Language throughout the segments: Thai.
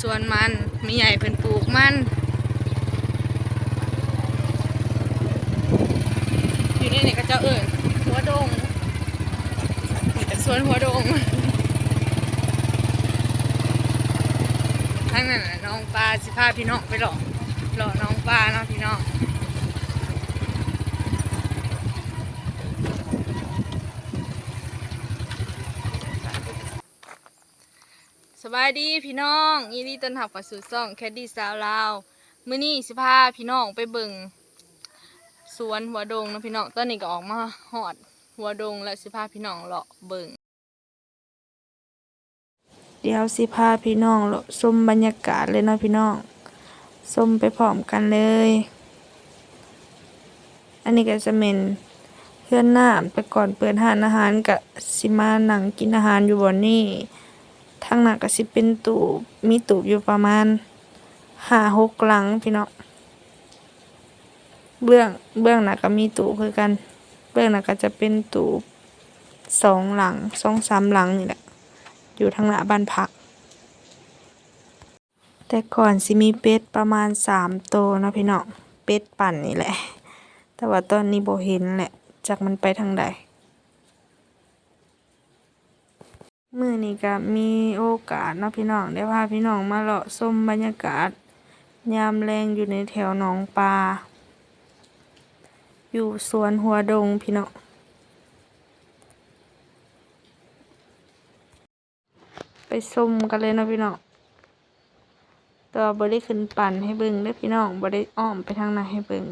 ส่วนมันมีใหญ่เพิ่นปลูกมัน อยู่ในนี่ก็เจ้าเอิญหัวดงนี่ก็สวนหัวดงทั้งนั้นน้องปลาสิพาพี่น้องไปหลอกหลอกน้องปลาเนาะพี่น้อง บายดีพี่น้องยินดีต้อนรับเข้าสู่ช่องแคดดี้สาวลาวมื้อนี้สิพาพี่น้องไปเบิ่งสวนหัวดงนะพี่น้องตอนนี้ก็ออกมาหอดหัวดงแล้วสิพาพี่น้องเลาะเบิ่งเดี๋ยวสิพาพี่น้องเลาะชมบรรยากาศเลยเนาะพี่น้องชมไปพร้อมกันเลย อันนี้ก็จะเป็นเพื่อนน้ำไปก่อนเปิดห้านอาหารกับสิมานั่งกินอาหารอยู่บนนี่ ทางหน้าก็สิเป็นตูบมีตูบอยู่ประมาณห้าหกหลังพี่น้องเบื้องเบื้องหน้าก็มีตูบคือกัน เบื้องหน้าก็จะเป็นตูบสองหลังสองสามหลังนี่แหละ อยู่ทางหน้าบ้านพัก แต่ก่อนสิมีเป็ดประมาณสามตัวนะพี่น้องเป็ดปั่นนี่แหละ แต่ว่าตอนนี้โบเห็นแหละจากมันไปทางใด มื้อนี้ก็มีโอกาสเนาะพี่น้องได้พาพี่น้องมาเลาะชมบรรยากาศ ยามแลงอยู่ในแถวหนองปลาอยู่สวนหัวดงพี่น้องไปชมกันเลยเนาะพี่น้องต่ว่าบ่ได้ขึ้นปั่นให้เบิ่งเด้อพี่น้องบ่ได้อ้อมไปทางไหนให้เบิ่ง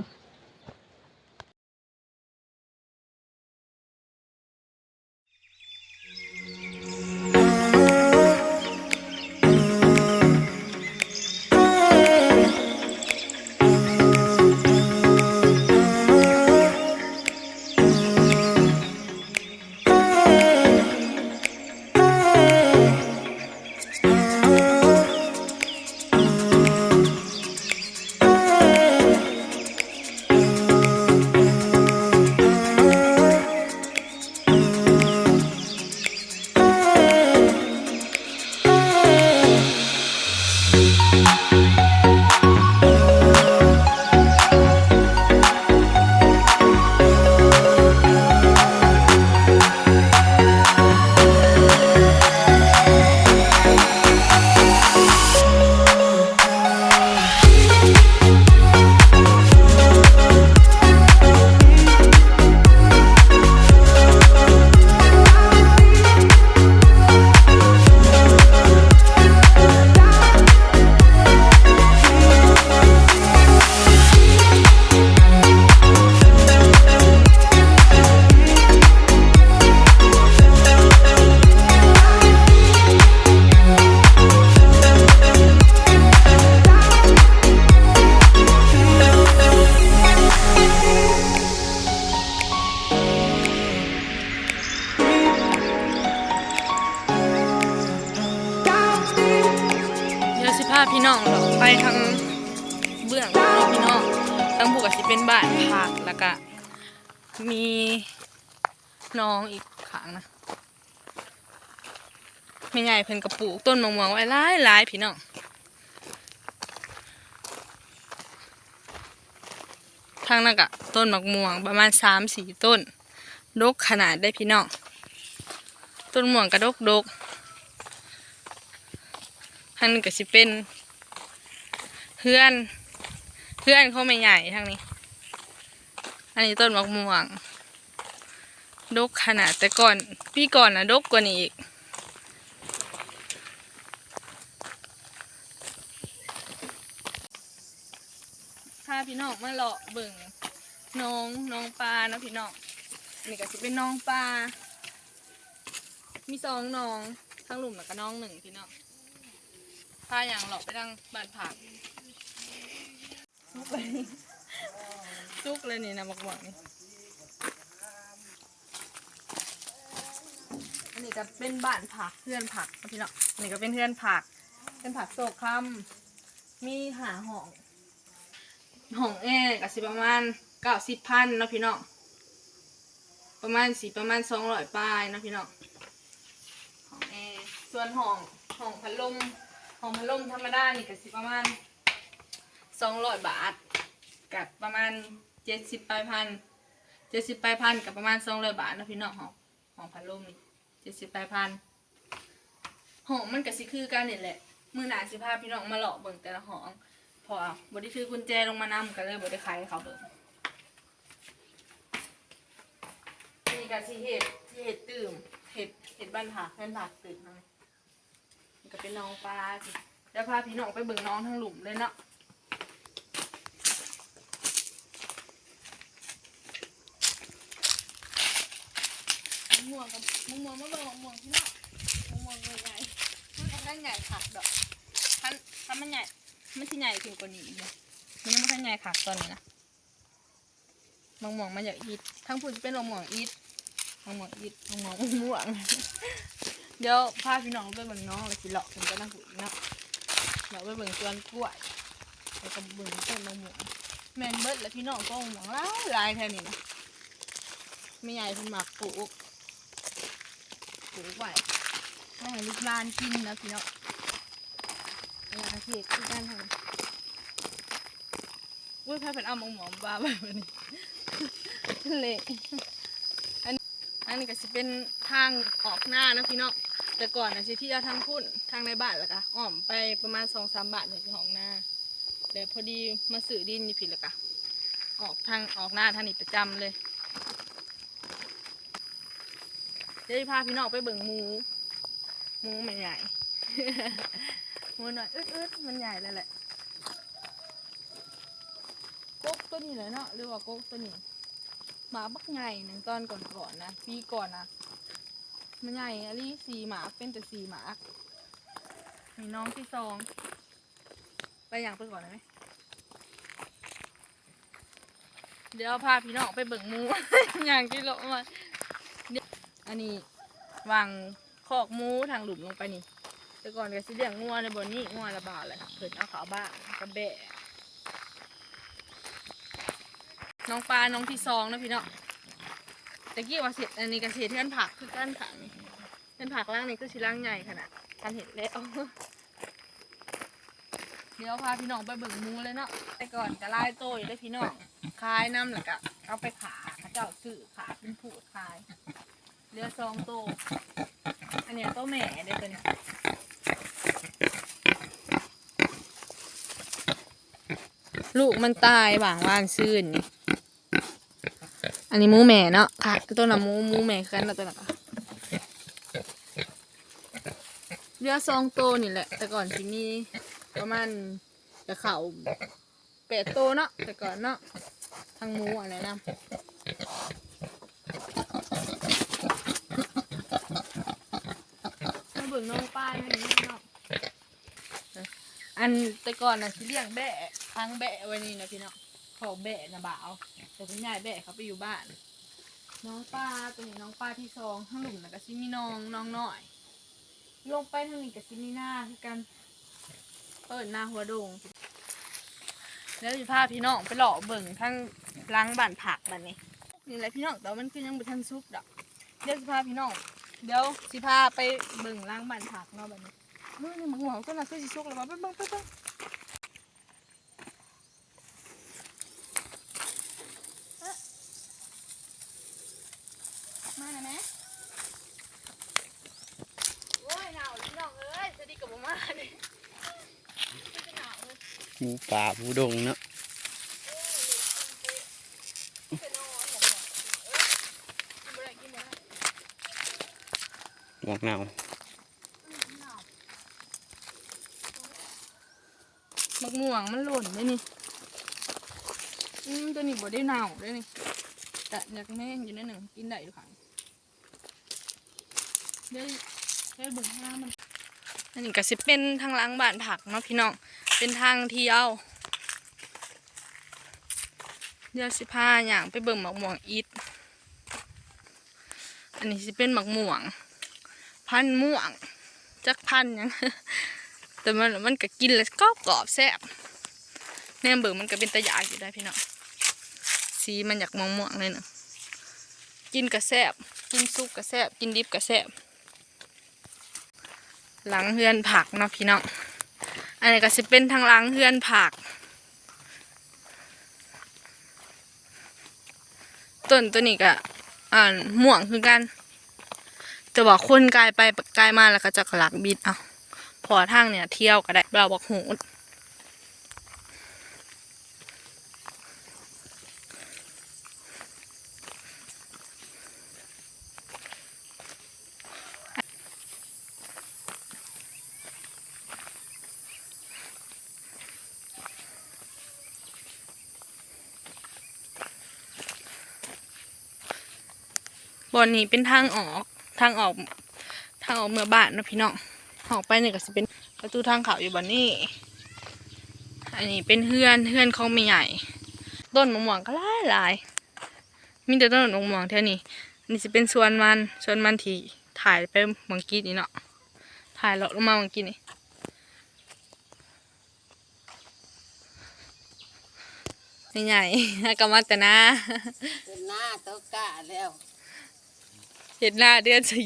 พี่น้องเราไปทางเบื้องเนาะพี่น้องทางผูกก็สิเป็นบ้านพักแล้วก็มีน้องอีกขางนะไม่ใหญ่เพิ่นกระปลูกต้นมะม่วงไว้หลายหลายพี่น้องทางนั้นก็ต้นมะม่วงประมาณสามสี่ต้นดกขนาดได้พี่น้องต้นม่วงกระดกดกทางนี้ก็สิเป็น เพื่อน เพื่อนเขาไม่ใหญ่ทางนี้ อันนี้ต้นมะม่วง ดกขนาดแต่ก่อนปีก่อนนะดกกว่านี้อีกพาพี่น้องมาเลาะเบิ่งน้องน้องปลาเนาะพี่น้องอันนี่ก็สิเป็นน้องปลา มีสองน้องทั้งหลุมแล้วก็น้องหนึ่งพี่น้องพาอย่างหลอกไปทางบ้านผัก ลุกเลยลุกเลยนี่นะบอกบอกนี่อันนี้ก็เป็นบ้านผักเพื่อนผักนะพี่น้องอันนี้ก็เป็นเพื่อนผัก เป็นผักโศกคำมีหาห้องห้องแอร์ก็สิประมาณเก้าสิบพันเนาะพี่น้องประมาณสี่ประมาณสองร้อยปลายเนาะพี่น้องห้องแอร์ส่วนห้องห้องพัดลมของพัดลมธรรมดานี่ก็สิประมาณ สองร้อยบาทกับประมาณเจ็ดสิบปลายพันเจ็ดสิบปลายพันกับประมาณสองร้อยบาทนะพี่น้องของของพัดลมนี่เจ็ดสิบปลายพันหองมันก็สิคือกันนี่ยแหละมือหนาสิพาพี่น้องมาหลอกเบิ่งแต่ละหองพออะบไดถือกุญแจลงมานำกันเลยบไดขายให้เขาเบิ่งนี่ก็สิเห็ดสิเห็ดตื่มเห็ดเห็ดบ้านผักเพื่อนผักตื่มนะนี่ก็เป็นน้องปลาสิเดี๋ยวพาพี่น้องไปเบิ่งน้องทั้งหลุมเลยเนาะ ม่วงกับม่วงม่วงมะม่วงม่วงที่เนาะม่วงม่วงใหญ่ๆมันก็ได้ใหญ่ขักดอกถ้าถ้ามันใหญ่มันที่ใหญ่ถึงกว่านี้อีกเลยมันยังไม่ทันใหญ่ขักตอนนี้นะมะม่วงมันอยากอีดทั้งพูดจะเป็นมะม่วงอีดมะม่วงอีดมะม่วงม่วงเดี๋ยวพาพี่น้องไปเบิ่งน้องเลยสิเลาะถึงจะนั่งคุยเนาะเดี๋ยวไปเบิ่งสวนกล้วยแล้วก็เบิ่งต้นมะม่วงแมนเบิร์ดแล้วพี่น้องก็มะม่วงหลายหลายแค่นี้นะไม่ใหญ่เพิ่นมักปลูก ปลูกไว้ให้ลูกหลานกินนะพี่เนาะเวลาเทศที่การทำอุ้ยพาเป็นเอามองหมอมบ้าแบบนี้เละอันอันนี้ก็จะเป็นทางออกหน้านะพี่เนาะแต่ก่อนนะสิที่เราทางพุ่นทางในบ้านแล้วก็อ้อมไปประมาณสองสามบาทถึงของหน้าแต่พอดีมาสื่อดินอยู่ผิดแล้วก็ออกทางออกหน้าทางนี้ประจำเลย เดี๋ยวจะพาพี่น้องไปเบิ่งหมูหมูมันใหญ่ หมูหน่อยอึดอึดมันใหญ่เลยแหละกกตัวนี้เลยเนาะหรือว่ากกตัวนี้หมาบักใหญ่หนึ่งตอนก่อนๆนะปีก่อนนะมันใหญ่อะลี่สีหมาเป็นแต่สีหมามีน้องที่สองไปอย่างไปก่อนได้ไหมเดี๋ยวพาพี่น้องไปเบิ่งมูอย่างที่เรามา อันนี้วางคอกหมูทางหลุมลงไปนี่แต่ก่อนก็สิเลี้ยงงัวในบนนี้งัวละบาทเลยเพิ่นเอาขาบ้ากับแบะน้องปลาน้องที่ซองนะพี่เนาะตะกี้ว่าเสร็จอันนี้ก็เสียเทือนผักคือกันผักเทือนผักล่างนี่ก็ชิล่างใหญ่ขนาดกันเห็นแล้วเดี๋ยวพาพี่น้องไปเบิ่งมูเลยเนาะแต่ก่อนก็ไล่โตอยู่ได้พี่น้องขายน้ำแล้วก็เอาไปขาเขาเจ้าซื้อขาเป็นผู้ขาย เรือซองโตวอันเนี้ยโตวแม่เด้อตัวเนี้ยลูกมันตายหวางว่านซื่นนี่อันนี้หมูแม่เนาะค่ะตัวน่ะหมูหมูแม่คือกันนะตัวน่ะค่ะเรือซองโตนี่แหละ แต่ก่อนที่มีประมาณจะเข่าแปดโตวเนาะแต่ก่อนเนาะทางหมูอะไรนะ มาเบิ่งน้องป้ายนี่เนาะอันแต่ก่อนน่ะสิเลี้ยงแบะทางแบะไว้นี่นะพี่เนาะเขาแบะนะบ่าวแต่คุณยายแบะเขาไปอยู่บ้าน น้องป้าตัวนี้น้องป้าที่สองข้างหลุมนะก็สิมีน้องน้องหน่อย ลงไปทางนี้ก็สิมีหน้าคือกัน เปิดหน้าหัวดง แล้วสิพาพี่น้องไปหล่อเบิ่งทั้งล้างบ้านผักบัดนี้นี่แหละพี่น้องแต่ว่ามันคือยังบ่ทันซุปดอกเดี๋ยวสิพาพี่น้อง เดี๋ยวสิพาไปเบิ่งล้างบ้านผักเนาะบัดนี้มื้อนี้หมักหวงก็น่าคือสิสุกแล้วว่าไปเบิ่งไปเบิ่งเอ๊ะมาหน่อยไหมโอ้ยหนาวเลยพี่น้องเอ้ยสวัสดีกับบ่มาดิไม่เป็นหนาวเลยหมูป่าหมูดงเนาะ เป็นนอนหมอกหมอกเอ้ยกินบ่ได้ กินบ่ได้หมวกหนามักม่วงมันหล่นได้นี่อืมตัวนี้บ่ได้เน่าได้นี่แต่อยากแม่งอยู่ในหนึ่งกินได้อยู่ค่ะเดี๋ยวเดี๋ยวเบิ่งหน้ามันอันนี้ก็สิเป็นทางล้างบ้านผักเนาะพี่น้องเป็นทางเที่ยวเดี๋ยวสิพาอย่างไปเบิ่งหมักม่วงอีทอันนี้สิเป็นหมักม่วง พันม่วง จักพันยังแต่มันมันก็กินแล้วก็กรอบแซ่บแนมเบิ่งมันก็เป็นตะยาอยู่ได้พี่น้องสีมันอยากม่วงเลยเนาะกินกระแซบกินซุปกระแซบกินดิบกระแซบหลังเฮือนผักเนาะพี่น้องอันนี้ก็สิเป็นทางหล้างเฮือนผักต้นตัวนี้ก็อ่าม่วงคือกัน แต่ว่าคนกลายไปกลายมาแล้วก็จะกลักบิดเอาพอทางเนี่ยเที่ยวก็ได้เราบอกหูบอนนี้เป็นทางออก ทางออกทางออกเมืองบ้านนะพี่น้องออกไปเนี่ยก็จะเป็นประตูทางเขาอยู่บนนี้อันนี้เป็นเฮือนเฮือนของไม่ใหญ่ ต้นมะม่วงก็หลายหลายมีแต่ต้นมะม่วงเท่านี้นนี้จะเป็นสวนมันสวนมันที่ถ่ายไปมื่อกี้นี่เนาะถ่ายเลาะลงมามื่อกี้นี่ไม่ใหญ่ก็มาแต่น้าเดือนหน้าโตะกะแล้ว เห็นหน้าเดือนสี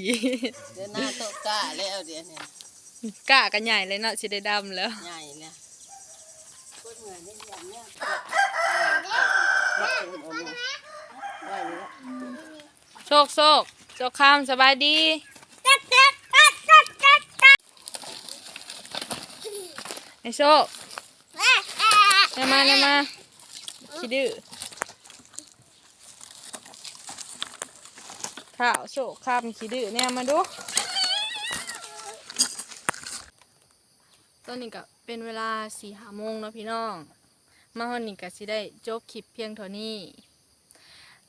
เดือนหน้าโตะกะแล้วเดือนนี้กล้ากันใหญ่เลยเนาะสิได้ดำแล้วใหญ่แล้วพูดเหมือนนี่อย่างเนี้ยไว้แล้วโชคโชคโชคข้ามสบายดีไอโชคเนยมาเนยมาคิดดื้อ ข้าวโชคข้ามคิดดื้อเนี่ยมาดูตอนนี้ก็เป็นเวลาสี่หาโมงแล้วพี่น้อง มาฮอนนี่ก็สิได้จบคลิปเพียงเท่านี้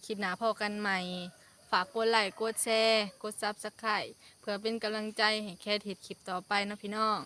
คลิปหน้าพอกันใหม่ ฝากกดไลค์กดแชร์ กดซับสไครต์เพื่อเป็นกำลังใจให้แค่ทิดคลิปต่อไปนะพี่น้อง